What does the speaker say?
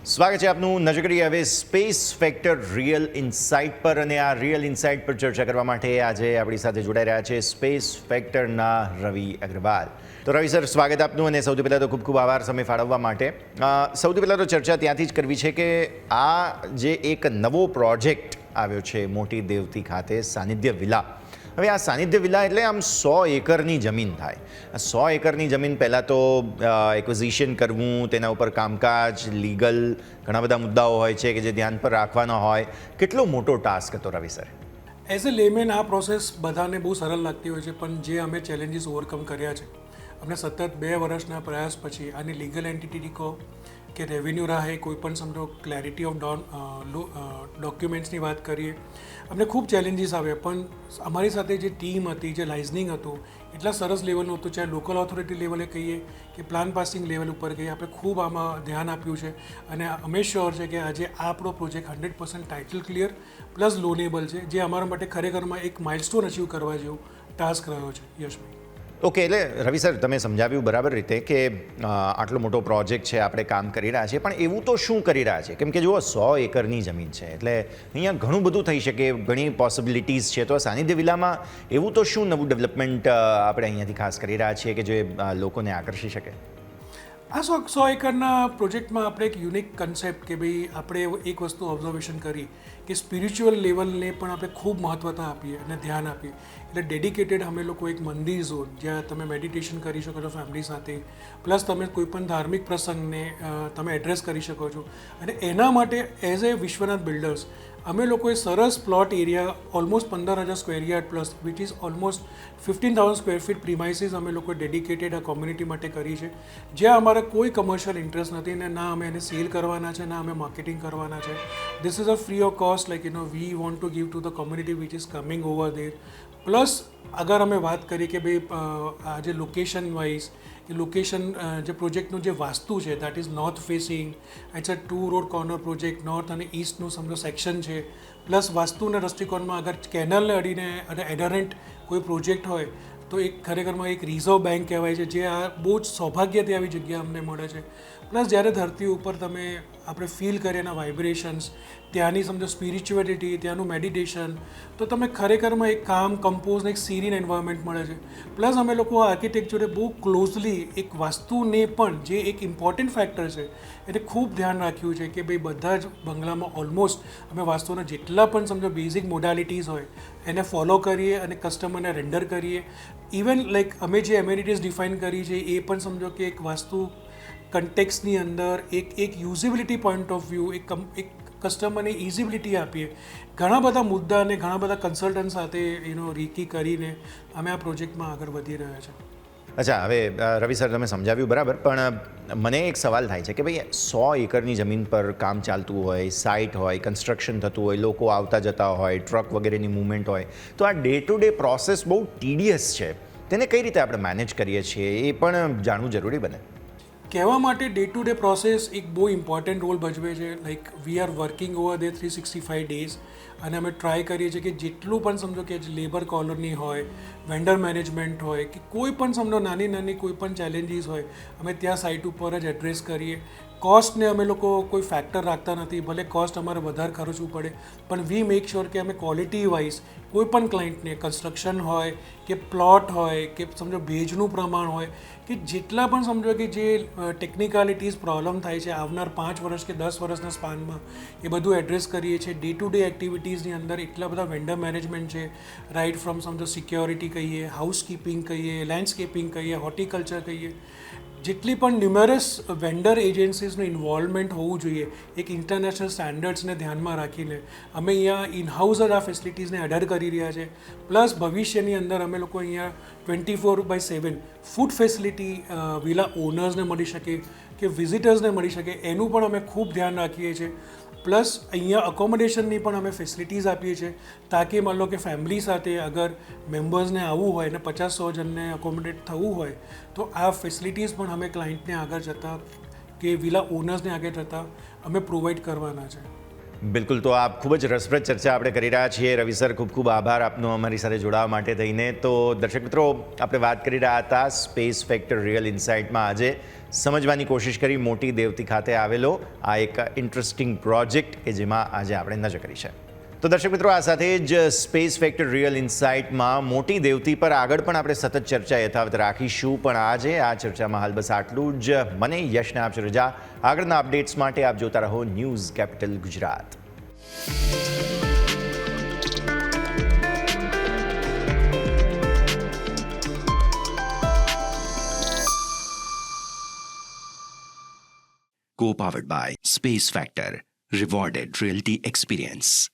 સ્વાગત છે આપનું નજર કરીએ હવે સ્પેસ ફેક્ટર રિયલ ઇન્સાઇટ પર અને આ રિયલ ઇન્સાઇટ પર ચર્ચા કરવા માટે આજે આપણી સાથે જોડાઈ રહ્યા છે સ્પેસ ફેક્ટરના રવિ અગ્રવાલ. તો રવિ સર, સ્વાગત આપનું અને સૌથી પહેલાં તો ખૂબ ખૂબ આભાર સમય ફાળવવા માટે. સૌથી પહેલાં તો ચર્ચા ત્યાંથી જ કરવી છે કે આ જે એક નવો પ્રોજેક્ટ આવ્યો છે મોટી દેવતી ખાતે સાનિધ્ય વિલા હવે આ સાનિધ્ય વિલા એટલે આમ સો એકરની જમીન થાય. સો એકરની જમીન પહેલાં તો એક્વિઝિશન કરવું, તેના ઉપર કામકાજ લીગલ ઘણા બધા મુદ્દાઓ હોય છે કે જે ધ્યાન પર રાખવાના હોય. કેટલો મોટો ટાસ્ક હતો રવિ સર? એઝ અ લેમેન આ પ્રોસેસ બધાને બહુ સરળ લાગતી હોય છે, પણ જે અમે ચેલેન્જીસ ઓવરકમ કર્યા છે, અમને સતત બે વર્ષના પ્રયાસ પછી આની લીગલ એન્ટિટી કહો કે રેવન્યુ રાહે, કોઈ પણ સમજો ક્લેરિટી ઓફ ડોન ડોક્યુમેન્ટ્સની વાત કરીએ, અમને ખૂબ ચેલેન્જીસ આવ્યા. પણ અમારી સાથે જે ટીમ હતી, જે લાઇઝનિંગ હતું, એટલા સરસ લેવલનું હતું. ચાહે લોકલ ઓથોરિટી લેવલે કહીએ કે પ્લાન પાસિંગ લેવલ ઉપર કહીએ. આપણે ખૂબ આમાં ધ્યાન આપ્યું છે. અને અમે શ્યોર છે કે આજે આપણો project hundred percent title clear plus loanable છે, જે અમારા માટે ખરેખરમાં એક માઇલસ્ટોન અચીવ કરવા જેવું ટાસ્ક રહ્યો છે, યશભાઈ. ઓકે, એટલે રવિ સર, તમે સમજાવ્યું બરાબર રીતે કે આટલો મોટો પ્રોજેક્ટ છે, આપણે કામ કરી રહ્યા છીએ, પણ એવું તો શું કરી રહ્યા છે? કેમ કે જુઓ, સો એકરની જમીન છે, એટલે અહીંયા ઘણું બધું થઈ શકે, ઘણી પોસિબિલિટીઝ છે, તો સાનિધ્ય વિલામાં એવું તો શું નવું ડેવલપમેન્ટ આપણે અહીંયાથી ખાસ કરી રહ્યા છીએ કે જે લોકોને આકર્ષી શકે? આ સો સો એકરના પ્રોજેક્ટમાં આપણે એક યુનિક કન્સેપ્ટ કે ભાઈ આપણે એક વસ્તુ ઓબ્ઝર્વેશન કરી કે સ્પિરિચ્યુઅલ લેવલને પણ આપણે ખૂબ મહત્ત્વતા આપીએ અને ધ્યાન આપીએ. એટલે ડેડિકેટેડ અમે લોકો એક મંદિર ઝોન જ્યાં તમે મેડિટેશન કરી શકો છો ફેમિલી સાથે. પ્લસ તમે કોઈપણ ધાર્મિક પ્રસંગને તમે એડ્રેસ કરી શકો છો. અને એના માટે એઝ એ વિશ્વનાથ બિલ્ડર્સ અમે લોકોએ સરસ પ્લોટ એરિયા ઓલમોસ્ટ પંદર હજાર square yard plus which is almost fifteen thousand square feet premises અમે લોકો ડેડિકેટેડ આ કોમ્યુનિટી માટે કરી છે. જ્યાં અમારે કોઈ કમર્શિયલ ઇન્ટરેસ્ટ નથી ને ના અમે એને સેલ કરવાના છે, ના અમે માર્કેટિંગ કરવાના છે. This is a free of cost like you know we want to give to the community which is coming over there plus અગર અમે વાત કરીએ કે ભાઈ આ જે લોકેશન વાઇઝ કે લોકેશન જે પ્રોજેક્ટનું જે વાસ્તુ છે that is north facing it's a two road corner project north અને ઇસ્ટનું સમજો સેક્શન છે. પ્લસ વાસ્તુના દ્રષ્ટિકોણમાં અગર કેનલને અડીને અને એડરન્ટ કોઈ પ્રોજેક્ટ હોય તો એક ખરેખરમાં એક રિઝર્વ બેંક કહેવાય છે, જે આ બહુ જ સૌભાગ્યથી આવી જગ્યા અમને મળે છે. પ્લસ જ્યારે ધરતી ઉપર તમે આપણે ફીલ કરીએ એના વાઇબ્રેશન્સ ત્યાંની સમજો સ્પિરિચ્યુઅલિટી ત્યાંનું મેડિટેશન તો તમે ખરેખરમાં એક કામ કમ્પોઝ એક સીરીન એન્વાયરમેન્ટ મળે છે. પ્લસ અમે લોકો આર્કિટેક્ચરે બહુ ક્લોઝલી એક વાસ્તુને પણ જે એક ઇમ્પોર્ટન્ટ ફેક્ટર છે, એને ખૂબ ધ્યાન રાખ્યું છે કે ભાઈ બધા જ બંગલામાં ઓલમોસ્ટ અમે વાસ્તુના જેટલા પણ સમજો બેઝિક મોડાલિટીઝ હોય, એને ફોલો કરીએ અને કસ્ટમરને રેન્ડર કરીએ. ઇવન લાઈક અમે જે એમ્યુનિટીઝ ડિફાઇન કરી છે, એ પણ સમજો કે એક વાસ્તુ કન્ટેક્સની અંદર એક એક યુઝિબિલિટી પોઈન્ટ ઓફ વ્યૂ એક એક કસ્ટમરને ઇઝિબિલિટી આપીએ. ઘણા બધા મુદ્દા અને ઘણા બધા કન્સલ્ટન્ટ સાથે એનો રીકી કરીને અમે આ પ્રોજેક્ટમાં આગળ વધી રહ્યા છે. અચ્છા, હવે રવિ સર તમે સમજાવ્યું બરાબર, પણ મને એક સવાલ થાય છે કે ભાઈ, સો એકરની જમીન પર કામ ચાલતું હોય સાઇટ હોય કન્સ્ટ્રક્શન થતું હોય, લોકો આવતા જતા હોય ટ્રક વગેરેની મૂવમેન્ટ હોય, તો આ ડે ટુ ડે પ્રોસેસ બહુ ટીડીયસ છે. તેને કઈ રીતે આપણે મેનેજ કરીએ છીએ? એ પણ જાણવું જરૂરી બને. કહેવા માટે ડે ટુ ડે પ્રોસેસ એક બહુ ઇમ્પોર્ટન્ટ રોલ ભજવે છે. Like we are working over the three sixty five days અને અમે ટ્રાય કરીએ છીએ કે જેટલું પણ સમજો કે લેબર કોલોની હોય વેન્ડર મેનેજમેન્ટ હોય, કે કોઈ પણ સમજો નાની નાની કોઈ પણ ચેલેન્જીસ હોય, અમે ત્યાં સાઇટ ઉપર જ એડ્રેસ કરીએ. કોસ્ટને અમે લોકો કોઈ ફેક્ટર રાખતા નથી. ભલે કોસ્ટ અમારે વધારે ખર્ચવું પડે, પણ વી મેક શ્યોર કે અમે ક્વોલિટી વાઇઝ કોઈ પણ ક્લાયન્ટને કન્સ્ટ્રક્શન હોય કે પ્લોટ હોય કે સમજો ભેજનું પ્રમાણ હોય કે જેટલા પણ સમજો કે જે ટેકનિકાલિટીઝ પ્રોબ્લેમ થાય છે આવનાર પાંચ વર્ષ કે દસ વર્ષના સ્પાનમાં એ બધું એડ્રેસ કરીએ છીએ. ડે ટુ ડે એક્ટિવિટીઝની અંદર એટલા બધા વેન્ડર મેનેજમેન્ટ છે. રાઇટ ફ્રોમ સમજો સિક્યોરિટી કહીએ હાઉસકીપિંગ કહીએ લેન્ડસ્કેપિંગ કહીએ હોર્ટિકલ્ચર કહીએ. જેટલી પણ ન્યુમેરસ વેન્ડર એજન્સીસનું ઇન્વોલ્વમેન્ટ હોવું જોઈએ, એક ઇન્ટરનેશનલ સ્ટેન્ડર્ડ્સને ધ્યાનમાં રાખીને અમે અહીંયા ઇનહાઉસ જ આ ફેસિલિટીઝને એડર કરી રહ્યા છે. પ્લસ ભવિષ્યની અંદર અમે લોકો અહીંયા twenty four by seven food facility villa ઓનર્સને મળી શકે, કે વિઝિટર્સને મળી શકે, એનું પણ અમે ખૂબ ધ્યાન રાખીએ છીએ. પ્લસ અહીંયા અકોમોડેશનની પણ અમે ફેસિલિટીઝ આપીએ છીએ, તાકી માન લો કે ફેમિલી સાથે અગર મેમ્બર્સને આવવું હોય અને પચાસ સો જણને અકોમોડેટ થવું હોય, તો આ ફેસિલિટીઝ પણ અમે ક્લાયન્ટને આગળ જતાં કે વિલા ઓનર્સને આગળ જતાં અમે પ્રોવાઈડ કરવાના છે. બિલકુલ, તો આ ખૂબ જ રસપ્રદ ચર્ચા આપણે કરી રહ્યા છીએ. રવિ સર, ખૂબ ખૂબ આભાર આપનો અમારી સાથે જોડાવા માટે થઈને. તો દર્શક મિત્રો, આપણે વાત કરી રહ્યા હતા સ્પેસ ફેક્ટર રિયલ ઇન્સાઇટમાં આજે સમજવાની કોશિશ કરી મોટી દેવતી ખાતે આવેલો આ એક ઇન્ટરેસ્ટિંગ પ્રોજેક્ટ કે જેમાં આજે આપણે નજર કરી છે. તો દર્શક મિત્રો આ સાથે જ સ્પેસ ફેક્ટર રિયલ ઇન્સાઇટમાં મોટી દેવતી પર આગળ પણ આપણે સતત ચર્ચા યથાવત રાખીશું. પણ આજે આ ચર્ચામાં હાલ બસ આટલું જ. મને યશને આપશે રજા. આગળના અપડેટ્સ માટે આપ જોતા રહો news capital Gujarat. Co-powered by Space Factor, rewarded realty experience.